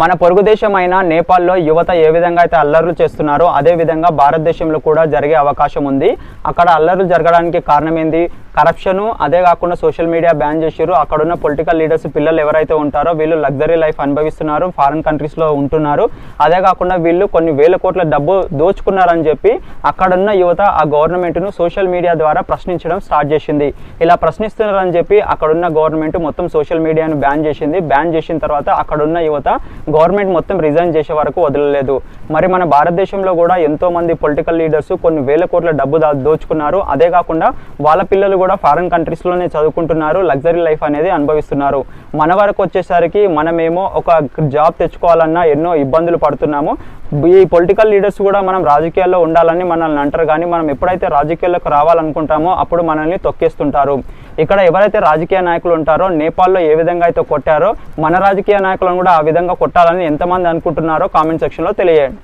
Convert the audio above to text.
మన పొరుగు దేశమైన నేపాల్లో యువత ఏ విధంగా అయితే అల్లర్లు చేస్తున్నారో అదే విధంగా భారతదేశంలో కూడా జరిగే అవకాశం ఉంది. అక్కడ అల్లర్లు జరగడానికి కారణం ఏంది? కరప్షను అదే కాకుండా సోషల్ మీడియా బ్యాన్ చేసారు అక్కడ ఉన్న పొలిటికల్ లీడర్స్ పిల్లలు ఎవరైతే ఉంటారో వీళ్ళు లగ్జరీ లైఫ్ అనుభవిస్తున్నారు ఫారిన్ కంట్రీస్లో ఉంటున్నారు. అదే కాకుండా వీళ్ళు కొన్ని వేల కోట్ల డబ్బు దోచుకున్నారని చెప్పి అక్కడున్న యువత ఆ గవర్నమెంట్ను సోషల్ మీడియా ద్వారా ప్రశ్నించడం స్టార్ట్ చేసింది. ఇలా ప్రశ్నిస్తున్నారని చెప్పి అక్కడున్న గవర్నమెంట్ మొత్తం సోషల్ మీడియాను బ్యాన్ చేసింది. బ్యాన్ చేసిన తర్వాత అక్కడున్న యువత గవర్నమెంట్ మొత్తం రిజైన్ చేసే వరకు వదలలేదు. మరి మన భారతదేశంలో కూడా ఎంతో మంది పొలిటికల్ లీడర్స్ కొన్ని వేల కోట్ల డబ్బు దా- దోచుకున్నారు. అదే కాకుండా వాళ్ళ పిల్లలు కూడా ఫారెన్ కంట్రీస్లోనే చదువుకుంటున్నారు. లగ్జరీ లైఫ్ అనేది అనుభవిస్తున్నారు. మన వరకు వచ్చేసరికి మనమేమో ఒక జాబ్ తెచ్చుకోవాలన్నా ఎన్నో ఇబ్బందులు పడుతున్నాము. ఈ పొలిటికల్ లీడర్స్ కూడా మనం రాజకీయాల్లో ఉండాలని మనల్ని అంటారు. కానీ మనం ఎప్పుడైతే రాజకీయాల్లోకి రావాలనుకుంటామో అప్పుడు మనల్ని తొక్కేస్తుంటారు. ఇక్కడ ఎవరైతే రాజకీయ నాయకులు ఉంటారో నేపాల్లో ఏ విధంగా అయితే కొట్టారో మన రాజకీయ నాయకులను కూడా ఆ విధంగా కొట్టాలని ఎంతమంది అనుకుంటున్నారో కామెంట్ సెక్షన్లో తెలియజేయండి.